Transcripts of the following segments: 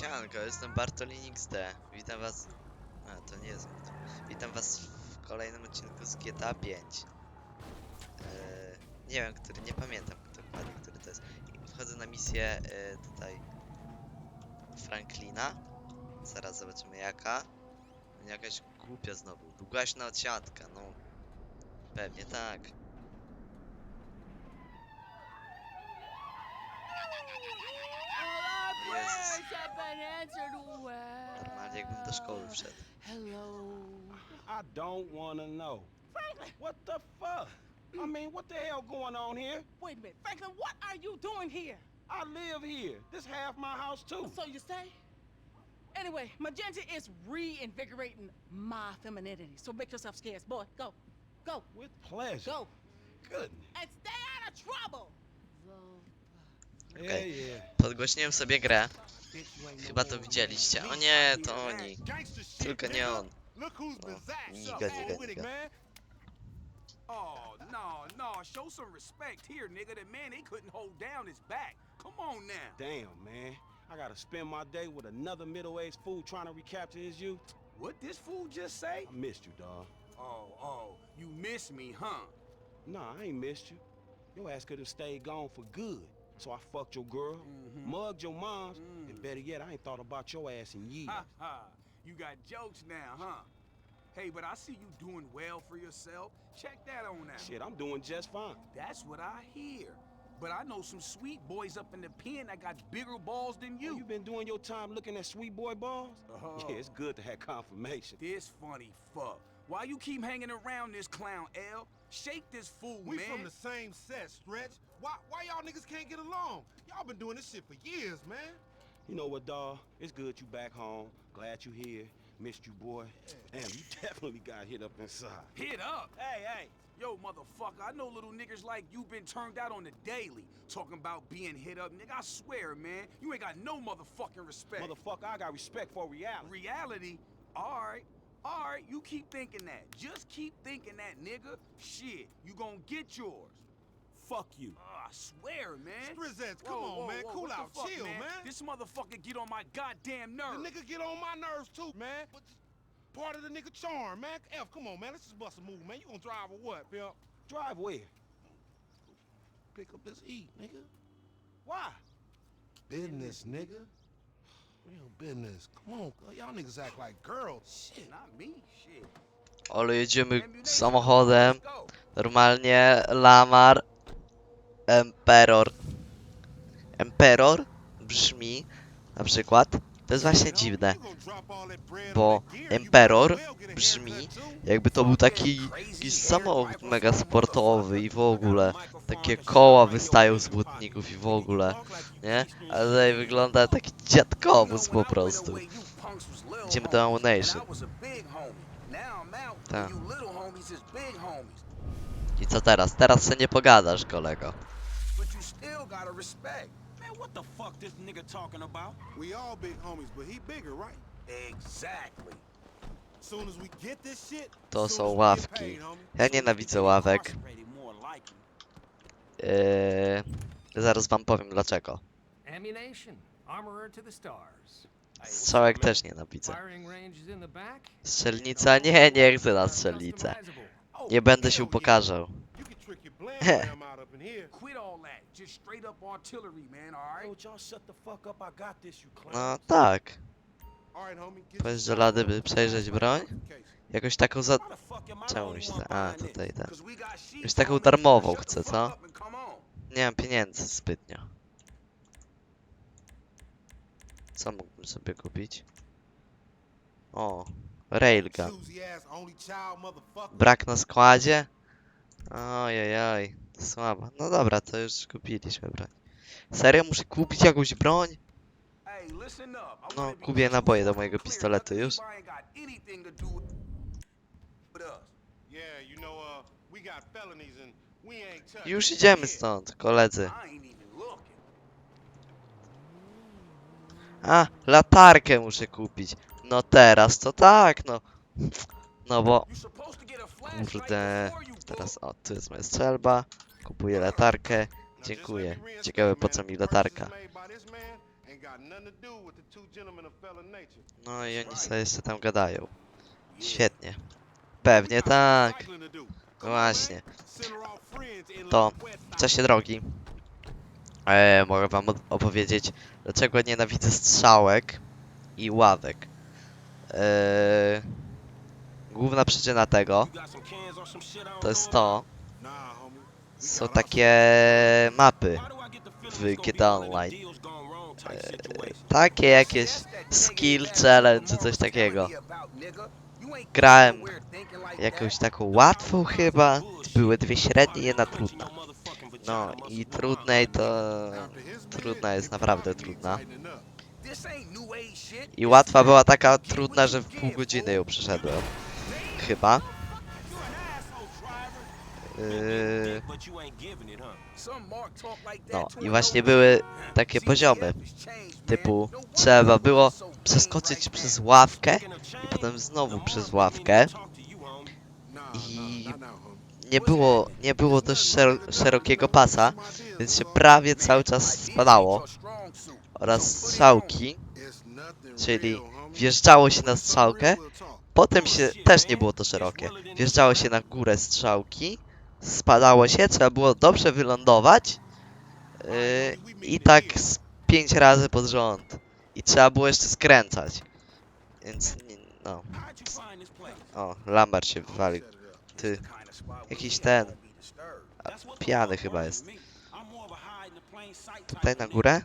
Siemanko, jestem Bartolin XD. Witam was... A, to nie jest. Witam was w kolejnym odcinku z GTA 5. Eee, nie wiem, który, nie pamiętam dokładnie, który to jest. Wchodzę na misję e, tutaj Franklina. Zaraz zobaczymy jaka. Jakaś głupia znowu. Długaśna odsiadka, no. Pewnie tak. Jezus. Normalnie jakbym do szkoły wszedł. Hello. I don't wanna know. Franklin, What the fuck? I mean, what the hell going on here? wait a minute. Franklin, what are you doing here? I live here. This half my house too. So you say? Anyway, Magenta is reinvigorating my femininity. So make yourself scarce. Boy, go. Go. With pleasure. Go. Goodness. And stay out of trouble. Yeah, Okay. yeah. Podgłośniłem sobie grę. Chyba to widzieliście. O nie, to oni. Tylko nie on. No, niga, niga, niga. Oh, no, no. Show some respect here, nigga. The man, they couldn't hold down his back. Come on now. Damn, man. I gotta spend my day with another middle-aged fool trying to recapture his youth. What this fool just say? I missed you, dawg. Oh, oh, you miss me, huh? Nah, I ain't missed you. Your ass could have stayed gone for good. So I fucked your girl, Mhm. mugged your moms, Mm. and better yet, I ain't thought about your ass in years. Ha ha. You got jokes now, huh? Hey, but I see you doing well for yourself. Check that on out. Shit, I'm doing just fine. That's what I hear. But I know some sweet boys up in the pen that got bigger balls than You, you. you been doing your time looking at sweet boy balls? Oh. Yeah, it's good to have confirmation. This funny fuck. Why you keep hanging around this clown, L? Shake this fool, We man. We from the same set, Stretch. Why, why y'all niggas can't get along? Y'all been doing this shit for years, man. You know what, dawg? It's good you back home. Glad you here. Missed you, boy. Damn, you definitely got hit up inside. Hit up. Hey, hey. Yo, motherfucker, I know little niggas like you been turned out on the daily. Talking about being hit up, nigga. I swear, man, you ain't got no motherfucking respect. Motherfucker, I got respect for reality. Reality? Alright. Alright, you keep thinking that. Just keep thinking that, nigga. Shit, you gonna get yours. Fuck you. Uh, I swear, man. Strizzets, come Whoa, on, whoa, man. whoa, Cool what out. fuck, Chill, man. This motherfucker get on my goddamn nerves. The nigga get on my nerves too, man. But part of the nigga charm, man. F, come on, man. Let's just bust a move, man. You gonna drive or what, pimp? Drive where? Pick up this E, nigga. Why? Business, nigga. Real business. Come on, y'all niggas act like girls. Shit. Not me, shit. Ale jedziemy Ammunition, samochodem. let's go. Normalnie Lamar Emperor. Emperor brzmi na przykład. To jest właśnie dziwne, bo Emperor brzmi jakby to był taki, taki samochód mega sportowy i w ogóle. Takie koła wystają z błotników i w ogóle, nie? Ale tutaj wygląda taki dziadkowóz po prostu. Idziemy do Ammunition. Tak. I co teraz? Teraz się nie pogadasz, kolego. But you still gotta respect. Man, what the fuck this nigga talking about? We all big homies, but he bigger, right? Exactly. Soon as we get this shit, To są ławki. Ja nienawidzę ławek. Yy, zaraz wam powiem dlaczego. Ammunition, armorer to the stars. Strzałek też nienawidzę. Firing range is in the back. Strzelnica? Nie, nie chcę na strzelnicę. Nie będę się pokazał. No tak. Powiedz do Lady, by przejrzeć broń? Jakąś taką za... Czemu mi się... A, tutaj tak. Już taką darmową chcę, co? Nie mam pieniędzy zbytnio. Co mógłbym sobie kupić? O, railgun. Brak na składzie? Ojej, to słabo. No dobra, to już kupiliśmy broń. Serio muszę kupić jakąś broń? No, kupię naboje do mojego pistoletu już. Uh. Już idziemy stąd, koledzy. A, latarkę muszę kupić. No teraz to tak, no. No bo, kurde, teraz, o, tu jest moja strzelba. Kupuję latarkę. Dziękuję. Ciekawe po co mi latarka. No i oni sobie jeszcze tam gadają. Świetnie. Pewnie tak. Właśnie. To w czasie drogi e, mogę wam opowiedzieć, dlaczego nienawidzę strzałek i ławek. E, główna przyczyna tego to jest to, są takie mapy. W GTA Online. situation? takie jakieś skill challenge czy coś takiego. Grałem jakąś taką łatwą chyba, były dwie średnie i jedna trudna. No i trudnej to... Trudna jest naprawdę trudna. I łatwa była taka trudna, że w pół godziny ją przeszedłem. Chyba. Yy, it, huh? no i właśnie były takie poziomy. Typu trzeba było przeskoczyć przez ławkę i potem znowu przez ławkę. I nie było, nie było dość szer szerokiego pasa, więc się prawie cały czas spadało. Oraz strzałki, czyli wjeżdżało się na strzałkę, potem się też nie było to szerokie. Wjeżdżało się na górę strzałki, spadało się, trzeba było dobrze wylądować yy, i tak z pięć razy pod rząd. I trzeba było jeszcze skręcać. Więc no. O, Lambert się wywalił. Ty, jakiś ten, fuck chyba jest. Tutaj na górę?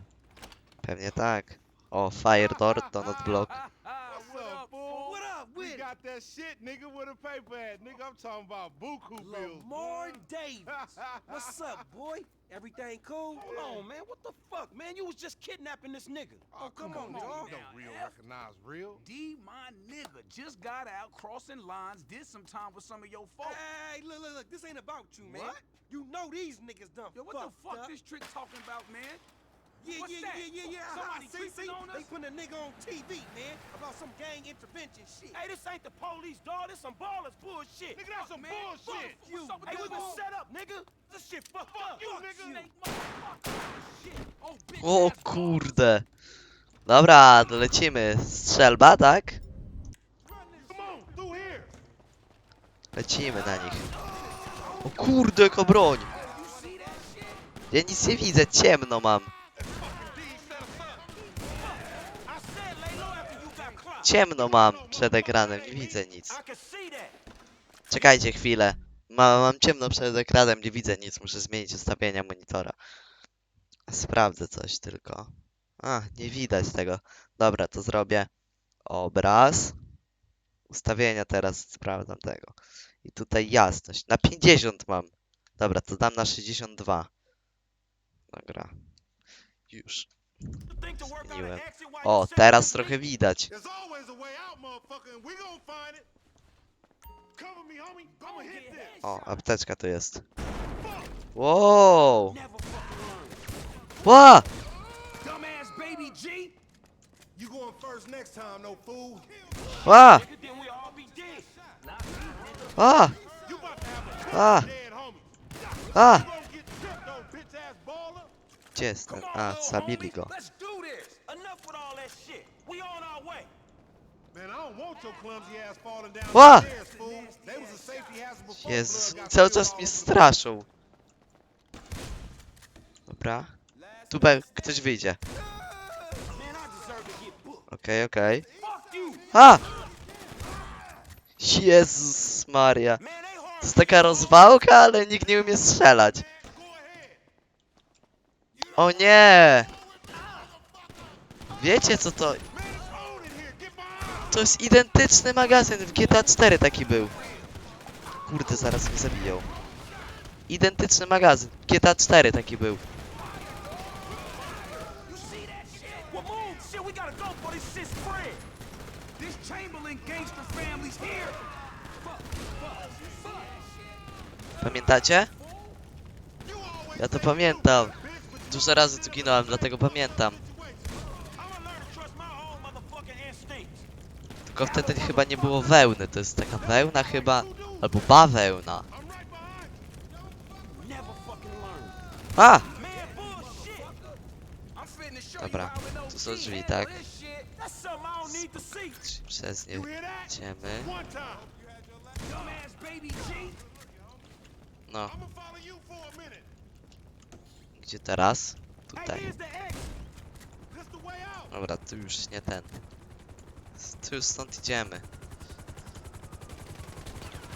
Pewnie tak. O, fire door, do not block. What's up, fool? What up We with it? got that shit, nigga, with a paper at. Nigga, I'm talking about buku bills. Lamar. Davis. What's up, boy? Everything cool? Hold on, man. What the fuck, man? You was just kidnapping this nigga. Oh, oh come, on, on, dog. You don't real F. recognize real. D, my nigga, just got out crossing lines, did some time with some of your folks. Hey, look, look, look. This ain't about you, man. What? You know these niggas done Yo, what the fuck up. this trick talking about, man? Yeah, What's yeah, that? yeah, yeah, yeah. Somebody see, creeping see? on us? They putting a nigga on TV, man, about some gang intervention shit. Hey, this ain't the police, dog. This some ballers bullshit. Nigga, that's some man. bullshit. Fuck you. Hey, we been set up, nigga. This shit fucked up. you, Fuck nigga. Oh, O kurde. Dobra, to lecimy. Strzelba, tak? Lecimy na nich. O kurde, jaka broń! Ja nic nie widzę, ciemno mam. Ciemno mam przed ekranem, nie widzę nic. Czekajcie chwilę. Mam, mam ciemno przed ekranem, nie widzę nic, muszę zmienić ustawienia monitora. Sprawdzę coś tylko. A, nie widać tego. Dobra, to zrobię obraz. Ustawienia teraz sprawdzam tego. I tutaj jasność. Na 50 mam. Dobra, to dam na 62. Dobra. Już. To Zmieniłem. O, teraz trochę widać. A. O, apteczka tu jest. Wow! No to have a dead homie. A! Gdzie jest ten? Come on, A, zabili go. Let's do this. Enough with all that shit. We on our way. Man, I don't want your clumsy ass falling down Wah! the stairs, fool. They was a safety hazard before Jezus, cały czas mnie straszą. Dobra. Tu be, ktoś wyjdzie. Okej, okej. Fuck you. A! Jezus Maria. To jest taka rozwałka, ale nikt nie umie strzelać. O nie! Wiecie co to? To jest identyczny magazyn w GTA 4 taki był. Kurde, zaraz mnie zabiją. Identyczny magazyn. w GTA 4 taki był. Pamiętacie? Ja to pamiętam. Dużo razy tu ginąłem, dlatego pamiętam. Tylko wtedy chyba nie było wełny, to jest taka wełna chyba, albo bawełna. A! Dobra, to są drzwi, tak? Przez nie idziemy. No. Gdzie teraz? Tutaj. Dobra, tu już nie ten. Tu już stąd idziemy.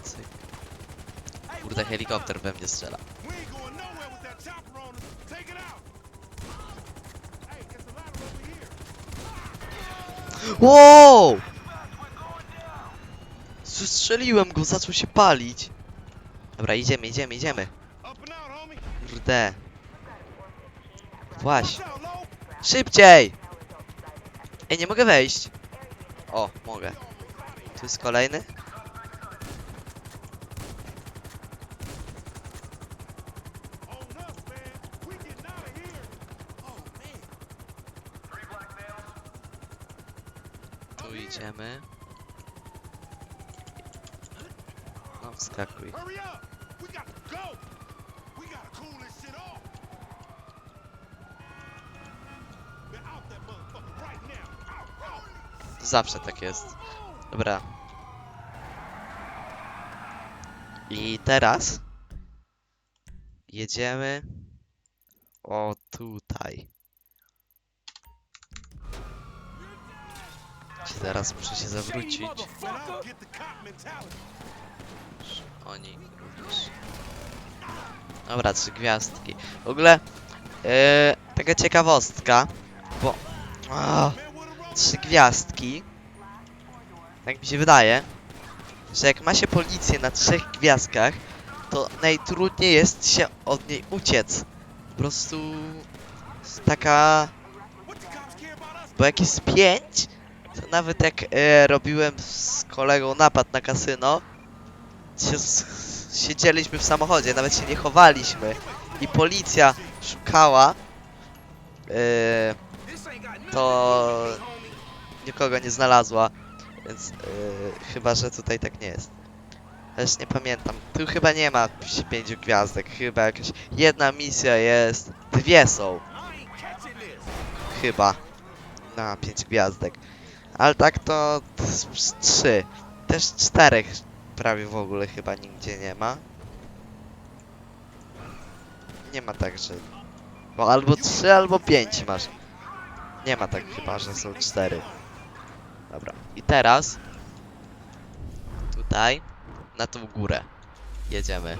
Cyk. Kurde, helikopter we mnie strzela. Wow! Zestrzeliłem go, zaczął się palić. Dobra, idziemy, idziemy, idziemy. Kurde. Właśnie. Szybciej! Ej, nie mogę wejść. O, mogę. Tu jest kolejny. Zawsze tak jest. Dobra. I teraz jedziemy o tutaj. Teraz muszę się zawrócić. Oni również. Dobra, trzy gwiazdki. W ogóle e, taka ciekawostka, bo a, trzy gwiazdki, tak mi się wydaje, że jak ma się policję na trzech gwiazdkach, to najtrudniej jest się od niej uciec. Po prostu taka bo jak jest 5, to nawet jak e, robiłem z kolegą napad na kasyno, się, siedzieliśmy w samochodzie, nawet się nie chowaliśmy i policja szukała, e, to nikogo nie znalazła, więc e, chyba, że tutaj tak nie jest. Też nie pamiętam. Tu chyba nie ma pi- pięciu gwiazdek, chyba jakaś jedna misja jest, dwie są. Chyba na 5 gwiazdek. Ale tak to trzy. Też czterech prawie w ogóle chyba nigdzie nie ma. Nie ma tak, że... Bo albo trzy, albo pięć masz. Nie ma tak chyba, że są cztery. Dobra. I teraz... Tutaj, na tą górę. Jedziemy.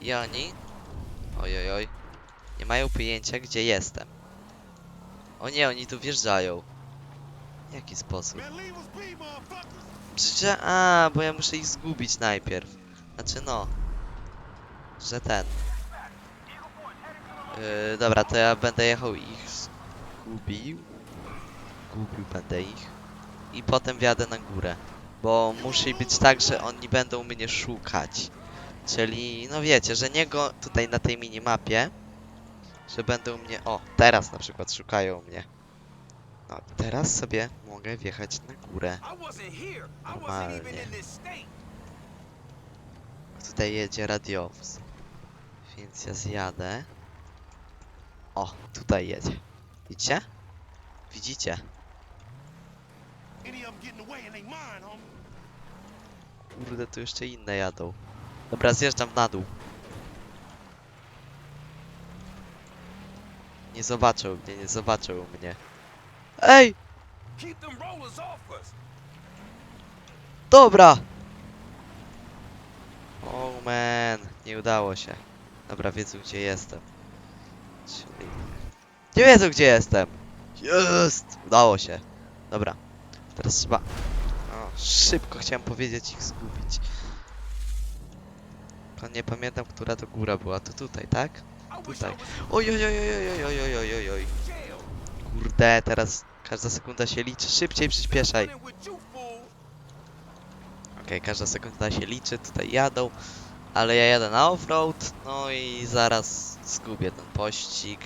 I oni... Oj, oj. Nie mają pojęcia, gdzie jestem. O nie, oni tu wjeżdżają. W jaki sposób? Przecież, a, bo ja muszę ich zgubić najpierw. Znaczy no. Że ten. Yy, dobra, to ja będę jechał ich zgubił. Gubił będę ich. I potem wjadę na górę. Bo musi być tak, że oni będą mnie szukać. Czyli, no wiecie, że nie go tutaj na tej minimapie. Że będą mnie... O, teraz na przykład szukają mnie. No, teraz sobie mogę wjechać na górę. Normalnie. Tutaj jedzie radiowóz. Więc ja zjadę. O, tutaj jedzie. Widzicie? Widzicie? Any of them getting away and they mine, homie. Kurde, tu jeszcze inne jadą. Dobra, zjeżdżam na dół. Nie zobaczą mnie, nie zobaczą mnie. Ej! Keep them rollers off us. Dobra! Oh man, nie udało się. Dobra, wiedzą gdzie jestem. Czyli... Nie wiedzą gdzie jestem! Jest! Udało się. Dobra. Teraz trzeba... O, szybko chciałem powiedzieć ich zgubić. Tylko nie pamiętam, która to góra była. To tutaj, tak? Tutaj. Oj, oj, oj, oj, oj, oj, oj, oj, oj, oj. Kurde, teraz każda sekunda się liczy. Szybciej przyspieszaj. Okej, każda sekunda się liczy, tutaj jadą, ale ja jadę na offroad, no i zaraz zgubię ten pościg.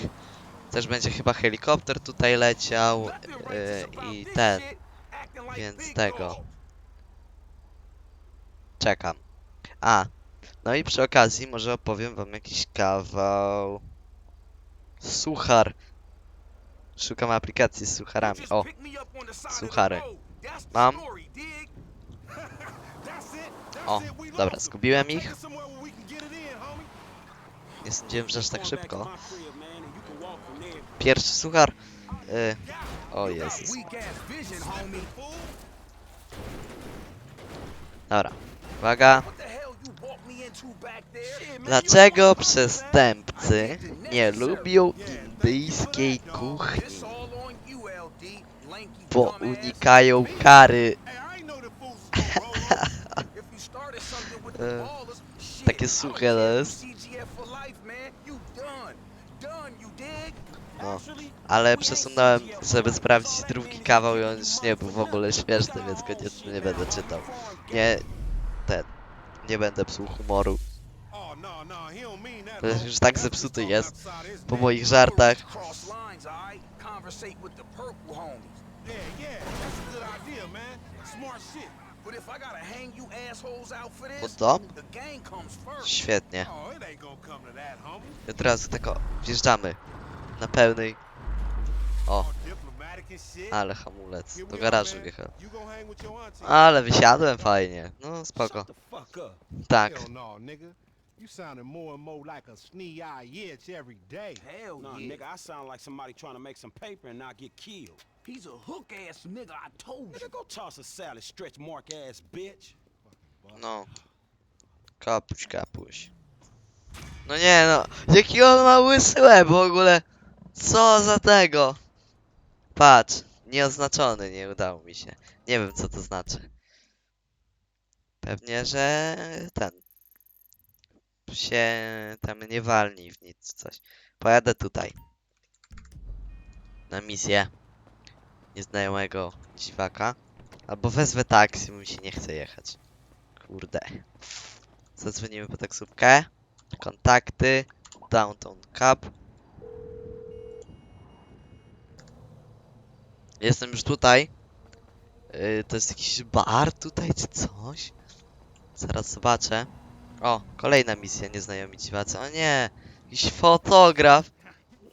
Też będzie chyba helikopter tutaj leciał yy, i ten, więc tego. Czekam. A, no i przy okazji może opowiem wam jakiś kawał... Suchar. Szukam aplikacji z sucharami. O, suchary. Mam. O, dobra, zgubiłem ich. Nie sądziłem, że aż tak szybko. Pierwszy suchar. Y o Jezus. Dobra. Uwaga. Dlaczego przestępcy nie lubią indyjskiej kuchni? Bo unikają kary. E, takie suche to jest. No. Ale przesunąłem, żeby sprawdzić drugi kawał i on już nie był w ogóle śmieszny, więc koniecznie nie będę czytał. Nie, ten, nie będę psuł humoru. Już tak zepsuty jest po moich żartach. This, dom? Świetnie. I od razu tak o, wjeżdżamy. Na pełnej. O, ale hamulec. Do garażu wjechał. Ale wysiadłem fajnie. No spoko. Tak. No. You sounding more and more like a snee-eye itch every day. Hell No, yeah. nigga, I sound like somebody trying to make some paper and not get killed. He's a hook ass nigga, I told you. Nigga, go toss a salad, stretch mark ass bitch. No. Kapuś, kapuś. No nie no, jaki on ma łysy łeb w ogóle. Co za tego? Patrz, nieoznaczony, nie udało mi się. Nie wiem co to znaczy. Pewnie, że ten. Się tam nie walni w nic coś. Pojadę tutaj. Na misję. Nieznajomego dziwaka. Albo wezwę taksi, bo mi się nie chce jechać. Kurde. Zadzwonimy po taksówkę. Kontakty. Downtown Cup. Jestem już tutaj. Yy, to jest jakiś bar tutaj czy coś? Zaraz zobaczę. O, kolejna misja, nieznajomi dziwacy. O nie! Jakiś fotograf!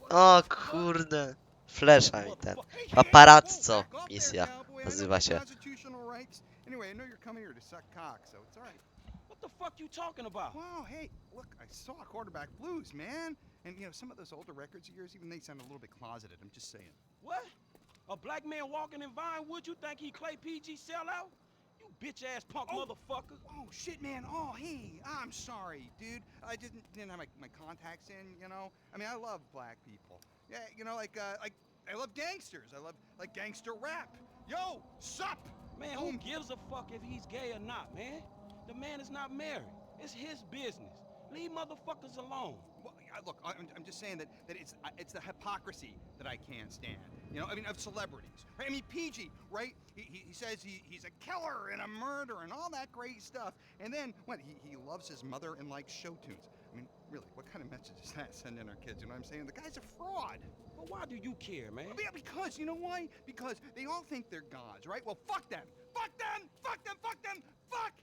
O kurde! Flesza mi ten. Paparazzo misja nazywa się. Anyway, I know you're coming here to suck cock, so it's all right. What the fuck you talking about? Wow, hey, look, I saw quarterback blues, man. And you know, some of those older records of yours, even they sound a little bit closeted. I'm just saying. What? A black man walking in Vinewood, you think he Clay PG sellout? You bitch ass punk Oh. motherfucker. Oh shit, man. Oh, hey, I'm sorry, dude. I didn't didn't have my, my contacts in. You know, I mean, I love black people. Yeah, you know, like uh, like I love gangsters. I love like gangster rap. Yo, sup? Man, who gives a fuck if he's gay or not, man? The man is not married. It's his business. Leave motherfuckers alone. Well, look, I'm, I'm just saying that, that it's uh, it's the hypocrisy that I can't stand. You know, I mean, of celebrities. I mean, PG, right? He, he, he says he, he's a killer and a murderer and all that great stuff. And then, what, he, he loves his mother and likes show tunes. I mean, really, what kind of message is that sending our kids? You know what I'm saying? The guy's a fraud. But why do you care, man? Yeah, because, you know why? Because they all think they're gods, right? Well, fuck them. Fuck them! Fuck them! Fuck them! Fuck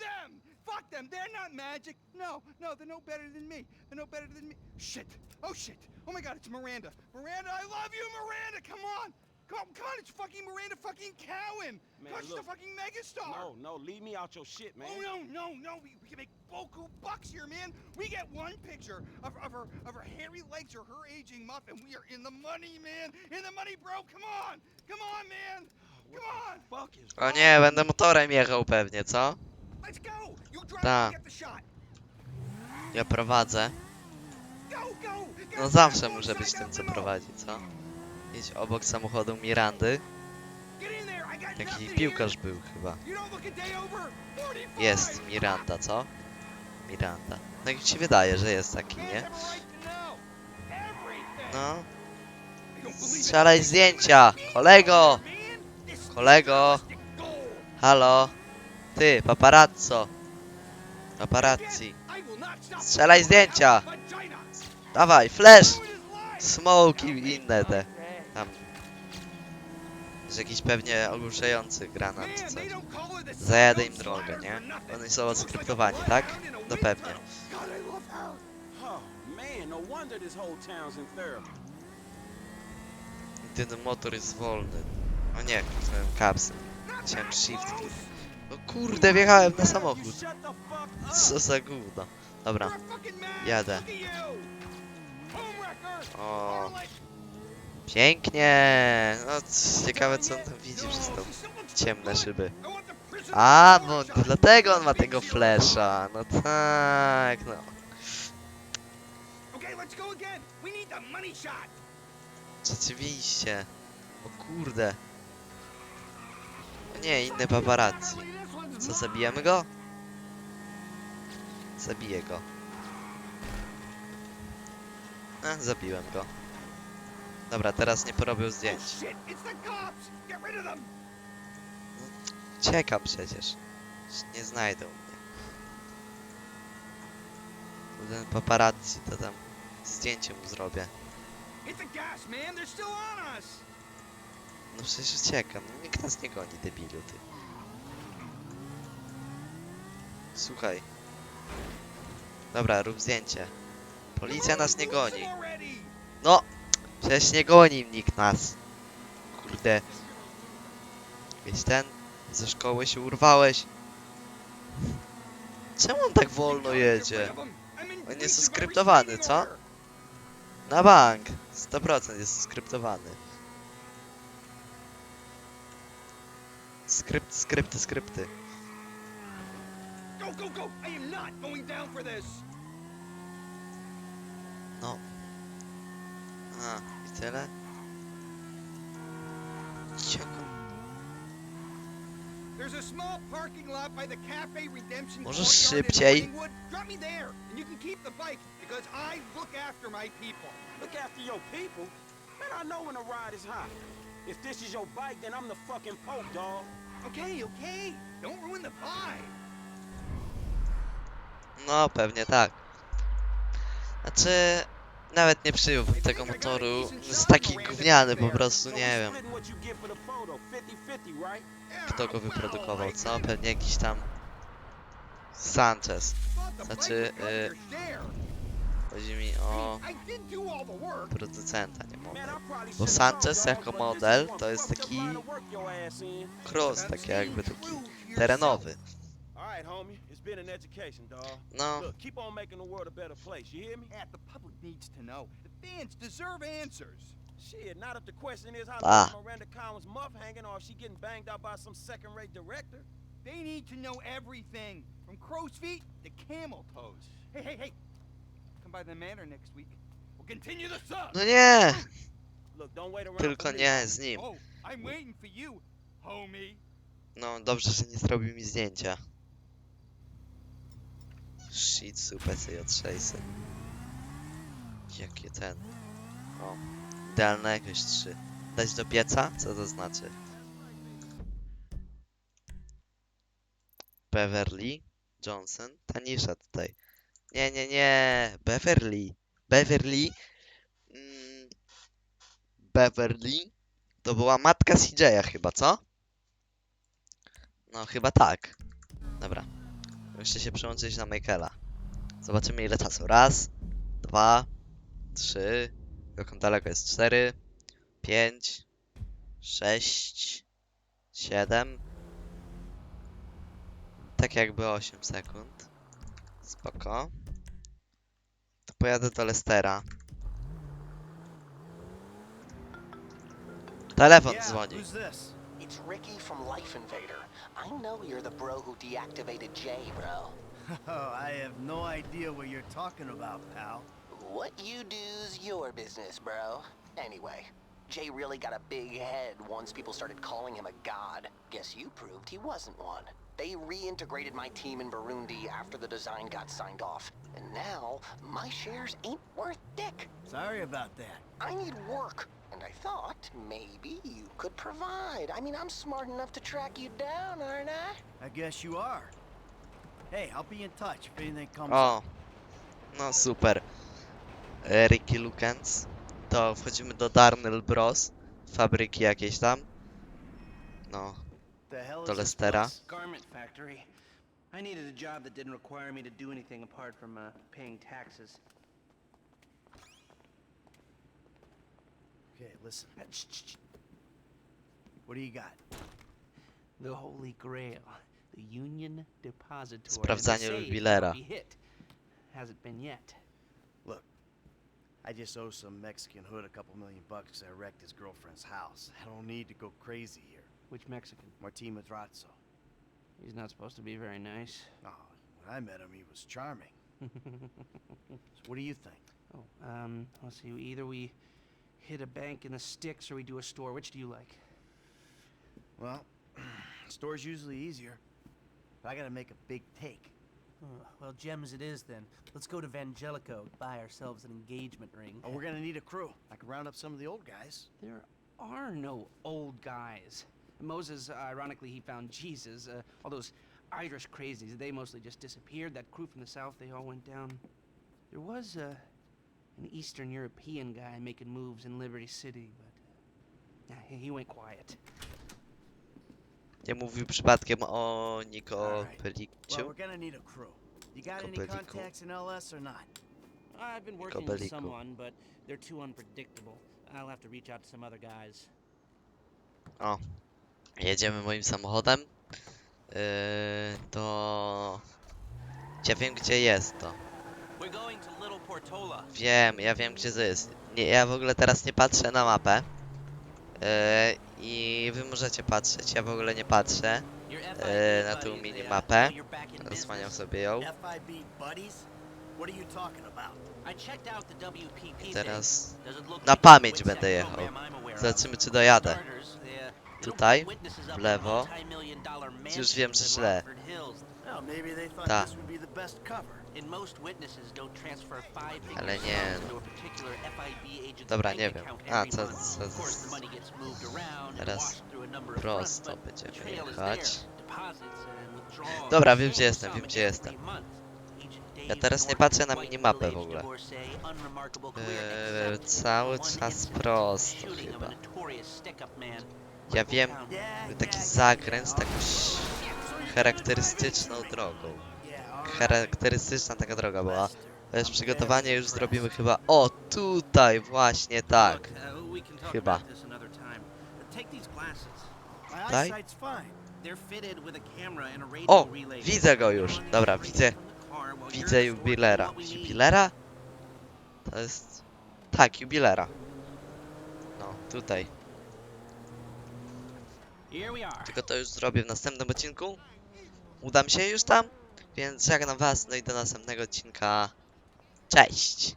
them! Fuck them! They're not magic. No, no, they're no better than me. They're no better than me. Shit. Oh, shit. Oh my god, it's Miranda. Miranda, I love you, Miranda! Come on! Come on, come on, it's fucking Miranda fucking Cowan! Man, God, she's a fucking megastar! No, no, leave me out your shit, man. Oh no, no, no! We, we can make boku bucks here, man. We get one picture of, of her of her hairy legs or her aging muff, and we are in the money, man. In the money, bro. Come on, come on, man. Come on. Fuck is O nie, będę motorem jechał pewnie, co? Ta. Ja prowadzę. No zawsze muszę być tym, co prowadzi, co? Idź obok samochodu Mirandy. Get in there. I got Jakiś nothing piłkarz był chyba. You don't look a day over 45. Jest Miranda, co? Miranda. No jak ci się wydaje, że jest taki, nie? No. Strzelaj zdjęcia! Kolego! Kolego! Halo? Ty, paparazzo! Paparazzi. Strzelaj zdjęcia! Dawaj, flash! Smoke i inne te. Tam. Jest jakiś pewnie ogłuszający granat czy coś. Zajadę im drogę, nie? One są oskryptowani, tak? No pewnie. Ten motor jest wolny. O nie, kliknąłem kapsel. Chciałem shift. No kurde, wjechałem na samochód. Co za gówno. Dobra, jadę. O, pięknie. No, ciekawe co on tam widzi przez No, tą ciemne szyby. A, bo workshop. dlatego on ma tego flesza. No tak, no. Rzeczywiście. O kurde. O nie, inny paparazzi. Co, zabijemy go? Zabiję go. A, zabiłem go. Dobra, teraz nie porobię Oh zdjęć. them. Ciekam przecież. Nie znajdą mnie. Ten paparazzi to tam zdjęcie mu zrobię. No przecież uciekam. Nikt nas nie goni, debilu ty. Słuchaj. Dobra, rób zdjęcie. Policja nas nie goni. No! Przecież nie goni nikt nas. Kurde. Jakiś ten? Ze szkoły się urwałeś. Czemu on tak wolno jedzie? On jest skryptowany, co? Na bank. 100% jest skryptowany. Skrypt, skrypty, skrypty. Go, go, go! I am not going down for this. A, i tyle? Cieko. There's a small parking lot by the Cafe Redemption Możesz in szybciej? Drop me there, and you can keep the bike because I look after my people. Look after your people. Man, I know when a ride is hot. If this is your bike, then I'm the fucking Pope, dog. Okay, okay. Don't ruin the vibe. No, pewnie tak. Znaczy, nawet nie przyjąłbym tego motoru. Jest taki gówniany po prostu, nie wiem. splitting what you get for the photo, 50-50, right? Yeah, Kto go wyprodukował, co? Pewnie jakiś tam... Sanchez. Znaczy, y. Chodzi mi o producenta, nie probably Bo Sanchez jako model to jest taki cross, taki jakby taki terenowy. All right, homie. It's been an education, dog. No, Look, keep on making the world a better place. You hear me? Yeah, the public needs to know. The fans deserve answers. Shit, not if the question is how Ah. long Miranda Collins' muff hanging or if she getting banged out by some second-rate director. They need to know everything, from crow's feet to camel toes. Hey, hey, hey! Come by the manor next week. We'll continue the sub. no nie! Look, don't wait around Tylko nie z nim. Oh, I'm waiting for you, homie. No, dobrze, że nie zrobił mi zdjęcia. Shit, super CJ600. Jakie ten. O, idealne jakoś 3. Dać do pieca? Co to znaczy? Beverly Johnson. Ta nisza tutaj. Nie, nie, nie. Beverly. Beverly. Mm, Beverly. To była matka CJ'a chyba, co? No, chyba tak. Dobra. Muszę się przełączyć na Michaela. Zobaczymy ile czasu. Raz, dwa, trzy. On daleko jest? Cztery, pięć, sześć, siedem. Tak jakby 8 sekund. Spoko. To pojadę do Lestera. Telefon dzwoni. this? It's Ricky from Life Invader. I know you're the bro who deactivated Jay, bro. Oh, I have no idea what you're talking about, pal. What you do's your business, bro. Anyway, Jay really got a big head once people started calling him a god. Guess you proved he wasn't one. They reintegrated my team in Burundi after the design got signed off. And now, my shares ain't worth dick. Sorry about that. I need work. And I thought maybe you could provide. I mean, I'm smart enough to track you down, aren't I? I guess you are. Hey, I'll be in touch if anything comes O, up. no super. Ricky Lukens. To wchodzimy do Darnell Bros. Fabryki jakiejś tam. No, The hell do is this Lestera. place? Garment factory. I needed a job that didn't require me to do anything apart from uh, paying taxes. Okay, listen. What do you got? The Holy Grail. The Union Depository. Sprawdzanie They say it'll be hit. Hasn't been yet. Look, I just owe some Mexican hood a couple million bucks 'cause I wrecked his girlfriend's house. I don't need to go crazy here. Which Mexican? Martin Madrazo. He's not supposed to be very nice. Oh, when I met him, he was charming. So what do you think? Oh, um, let's see. Either we hit a bank in the sticks or we do a store. Which do you like? Well, store's usually easier, but I gotta make a big take. Well, gems it is then. Let's go to Vangelico, buy ourselves an engagement ring. Oh, we're gonna need a crew. I can round up some of the old guys. There are no old guys. Moses, uh, ironically, he found Jesus. Uh, all those Irish crazies, they mostly just disappeared. That crew from the south, they all went down. There was uh, an Eastern European guy making moves in Liberty City, but uh, he- went quiet. Nie mówił przypadkiem o Niko Alright. Well, Pelikciu? we're gonna need a crew. You got any contacts in LS or not? I've been working with someone, but they're too unpredictable. I'll have to reach out to some other guys. O, jedziemy moim samochodem yy, do... Ja wiem gdzie jest to. Wiem, ja wiem gdzie to jest. Nie, ja w ogóle teraz nie patrzę na mapę. Yy, I wy możecie patrzeć, ja w ogóle nie patrzę. Yy, na tą minimapę. Zasłaniam sobie ją. I teraz na pamięć będę jechał. Zobaczymy czy dojadę. Tutaj, w lewo. Już wiem, że źle. Rockford Ale nie, Dobra, nie wiem. A, co, co, and Teraz prosto będziemy jechać. Dobra, wiem, gdzie jestem, wiem, gdzie jestem. Ja teraz nie patrzę na minimapę w ogóle. Eee, cały czas prosto chyba. Ja wiem, taki zakręt z taką charakterystyczną drogą. Charakterystyczna taka droga była. I'm przygotowanie już zrobimy chyba... O, tutaj właśnie tak. Chyba. radio O, widzę go już. Dobra, widzę, widzę jubilera. Jubilera? To jest... Tak, jubilera. No, tutaj. Tylko to już zrobię w następnym odcinku. Udam się już tam, więc żegnam was, no i do następnego odcinka. Cześć!